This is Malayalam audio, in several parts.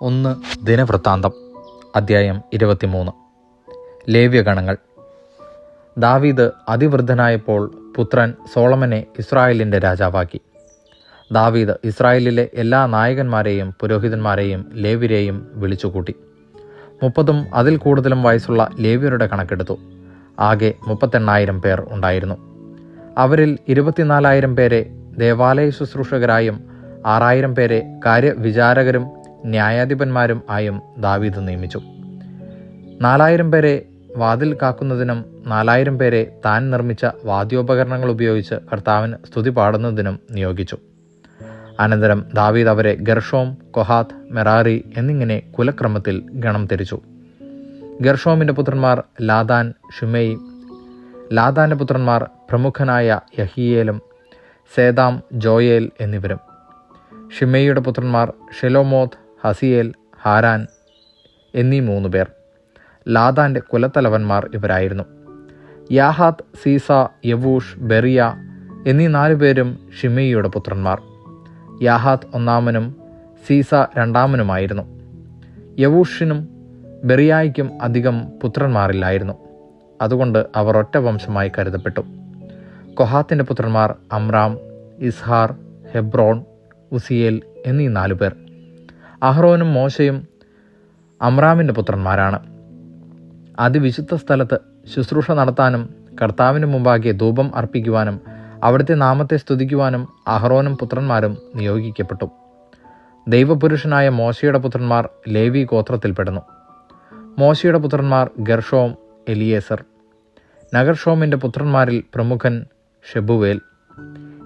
ഒന്ന് ദിനവൃത്താന്തം അദ്ധ്യായം ഇരുപത്തിമൂന്ന്. ലേവ്യഗണങ്ങൾ. ദാവീദ് അതിവൃദ്ധനായപ്പോൾ പുത്രൻ സോളമനെ ഇസ്രായേലിന്റെ രാജാവാക്കി. ദാവീദ് ഇസ്രായേലിലെ എല്ലാ നായകന്മാരെയും പുരോഹിതന്മാരെയും ലേവ്യരെയും വിളിച്ചുകൂട്ടി. മുപ്പതും അതിൽ കൂടുതലും വയസ്സുള്ള ലേവ്യരുടെ കണക്കെടുത്തു. ആകെ മുപ്പത്തെണ്ണായിരം പേർ ഉണ്ടായിരുന്നു. അവരിൽ ഇരുപത്തിനാലായിരം പേരെ ദേവാലയ ശുശ്രൂഷകരായും ആറായിരം പേരെ കാര്യവിചാരകരും ന്യായാധിപന്മാരും ആയും ദാവീദ് നിയമിച്ചു. നാലായിരം പേരെ വാതിൽ കാക്കുന്നതിനും നാലായിരം പേരെ താൻ നിർമ്മിച്ച വാദ്യോപകരണങ്ങൾ ഉപയോഗിച്ച് കർത്താവിന് സ്തുതി പാടുന്നതിനും നിയോഗിച്ചു. അനന്തരം ദാവീദ് അവരെ ഗർഷോം കൊഹാത്ത് മെറാറി എന്നിങ്ങനെ കുലക്രമത്തിൽ ഗണം തിരിച്ചു ഗർഷോമിന്റെ പുത്രന്മാർ ലാദാൻ ഷുമൈ ലാദാന്റെ പുത്രന്മാർ പ്രമുഖനായ യഹിയേലും സേദാം ജോയേൽ എന്നിവരും. ഷിമയുടെ പുത്രന്മാർ ഷെലോമോത്ത് ഹസിയേൽ ഹാരാൻ എന്നീ മൂന്ന് പേർ. ലാദാന്റെ കുലത്തലവന്മാർ ഇവരായിരുന്നു. യാഹാത്ത് സീസ യവൂഷ് ബെറിയ എന്നീ നാലു പേരും ഷിമയുടെ പുത്രന്മാർ. യാഹാത്ത് ഒന്നാമനും സീസ രണ്ടാമനുമായിരുന്നു. യവൂഷിനും ബെറിയായിക്കും അധികം പുത്രന്മാരില്ലായിരുന്നു. അതുകൊണ്ട് അവർ ഒറ്റ വംശമായി കരുതപ്പെട്ടു. കൊഹാത്തിന്റെ പുത്രന്മാർ അമ്രാം ഇസ്ഹാർ ഹെബ്രോൺ ഉസിയേൽ എന്നീ നാലു പേർ. അഹ്റോനും മോശയും അമ്രാമിന്റെ പുത്രന്മാരാണ്. അതിവിശുദ്ധ സ്ഥലത്ത് ശുശ്രൂഷ നടത്താനും കർത്താവിന് മുമ്പാകെ ധൂപം അർപ്പിക്കുവാനും അവിടുത്തെ നാമത്തെ സ്തുതിക്കുവാനും അഹ്റോനും പുത്രന്മാരും നിയോഗിക്കപ്പെട്ടു. ദൈവപുരുഷനായ മോശയുടെ പുത്രന്മാർ ലേവി ഗോത്രത്തിൽപ്പെടുന്നു മോശയുടെ പുത്രന്മാർ ഗർഷോം എലിയേസർ. നഗർഷോമിന്റെ പുത്രന്മാരിൽ പ്രമുഖൻ ഷെബുവേൽ.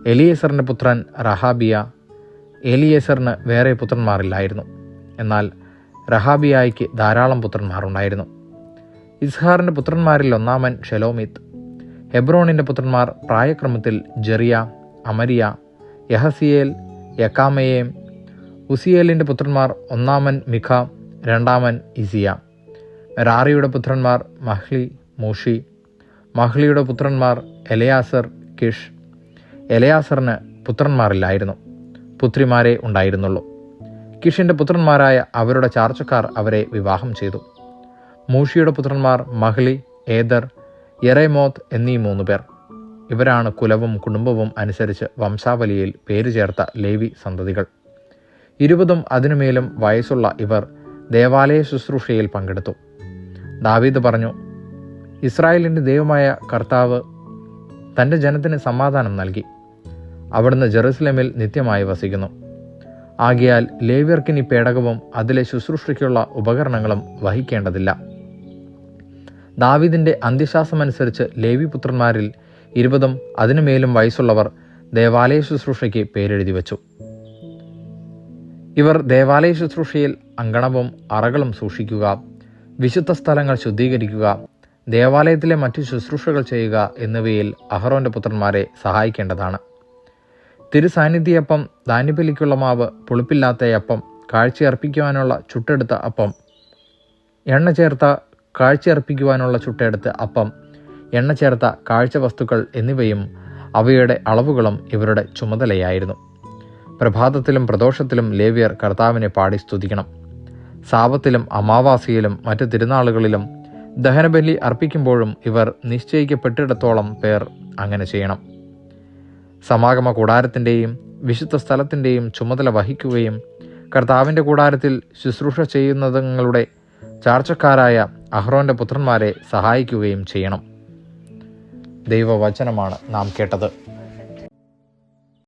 എലിയേസറിന്റെ പുത്രൻ റഹാബിയ. എലിയേസറിന് വേറെ പുത്രന്മാരില്ലായിരുന്നു. എന്നാൽ റഹാബിയായിക്ക് ധാരാളം പുത്രന്മാരുണ്ടായിരുന്നു. ഇസ്ഹാറിന്റെ പുത്രന്മാരിൽ ഒന്നാമൻ ഷെലോമിത്ത് ഹെബ്രോണിന്റെ പുത്രന്മാർ പ്രായക്രമത്തിൽ ജെറിയ അമരിയ യഹസിയേൽ യക്കാമയേം ഉസിയേലിന്റെ പുത്രന്മാർ ഒന്നാമൻ മിഖ രണ്ടാമൻ ഇസിയ. റാറിയുടെ പുത്രന്മാർ മഹ്ലി മൂഷി. മഹ്ലിയുടെ പുത്രന്മാർ എലയാസർ കിഷ്. എലയാസറിന് പുത്രന്മാരില്ലായിരുന്നു. പുത്രിമാരെ ഉണ്ടായിരുന്നുള്ളൂ. കിഷിന്റെ പുത്രന്മാരായ അവരുടെ ചാർച്ചക്കാർ അവരെ വിവാഹം ചെയ്തു. മൂഷിയുടെ പുത്രന്മാർ മഹ്ലി ഏദർ എറേമോത്ത് എന്നീ മൂന്ന് പേർ. ഇവരാണ് കുലവും കുടുംബവും അനുസരിച്ച് വംശാവലിയിൽ പേര് ചേർത്ത ലേവി സന്തതികൾ. ഇരുപതും അതിനുമേലും വയസ്സുള്ള ഇവർ ദേവാലയ ശുശ്രൂഷയിൽ പങ്കെടുത്തു. ദാവീദ് പറഞ്ഞു ഇസ്രായേലിന്റെ ദൈവമായ കർത്താവ് തന്റെ ജനത്തിന് സമാധാനം നൽകി. അവിടുന്ന് ജെറുസലേമിൽ നിത്യമായി വസിക്കുന്നു. ആകിയാൽ ലേവ്യർക്കിനി പേടകവും അതിലെ ശുശ്രൂഷയ്ക്കുള്ള ഉപകരണങ്ങളും വഹിക്കേണ്ടതില്ല. ദാവിദിന്റെ അന്ത്യശ്വാസമനുസരിച്ച് ലേവി പുത്രന്മാരിൽ ഇരുപതും അതിനുമേലും വയസ്സുള്ളവർ ദേവാലയ ശുശ്രൂഷയ്ക്ക് പേരെഴുതി വച്ചു. ഇവർ ദേവാലയ ശുശ്രൂഷയിൽ അങ്കണവും അറകളും സൂക്ഷിക്കുക വിശുദ്ധ സ്ഥലങ്ങൾ ശുദ്ധീകരിക്കുക ദേവാലയത്തിലെ മറ്റു ശുശ്രൂഷകൾ ചെയ്യുക എന്നിവയിൽ അഹറോന്റെ പുത്രന്മാരെ സഹായിക്കേണ്ടതാണ്. തിരുസാന്നിധ്യപ്പം ധാന്യപ്പലിക്കുള്ള മാവ് പുളിപ്പില്ലാത്ത അപ്പം കാഴ്ചയർപ്പിക്കുവാനുള്ള ചുട്ടെടുത്ത അപ്പം. എണ്ണ ചേർത്ത കാഴ്ചയർപ്പിക്കുവാനുള്ള ചുട്ടെടുത്ത അപ്പം. എണ്ണ ചേർത്ത കാഴ്ച വസ്തുക്കൾ എന്നിവയും അവയുടെ അളവുകളും ഇവരുടെ ചുമതലയായിരുന്നു. പ്രഭാതത്തിലും പ്രദോഷത്തിലും ലേവ്യർ കർത്താവിനെ പാടി സ്തുതിക്കണം. സാപത്തിലും അമാവാസിയിലും മറ്റു തിരുനാളുകളിലും ദഹനബലി അർപ്പിക്കുമ്പോഴും ഇവർ നിശ്ചയിക്കപ്പെട്ടിടത്തോളം പേർ അങ്ങനെ ചെയ്യണം. സമാഗമ കൂടാരത്തിന്റെയും വിശുദ്ധ സ്ഥലത്തിന്റെയും ചുമതല വഹിക്കുകയും കർത്താവിന്റെ കൂടാരത്തിൽ ശുശ്രൂഷ ചെയ്യുന്നതങ്ങളുടെ ചാർച്ചക്കാരായ അഹ്റോന്റെ പുത്രന്മാരെ സഹായിക്കുകയും ചെയ്യണം. ദൈവവചനമാണ് നാം കേട്ടത്.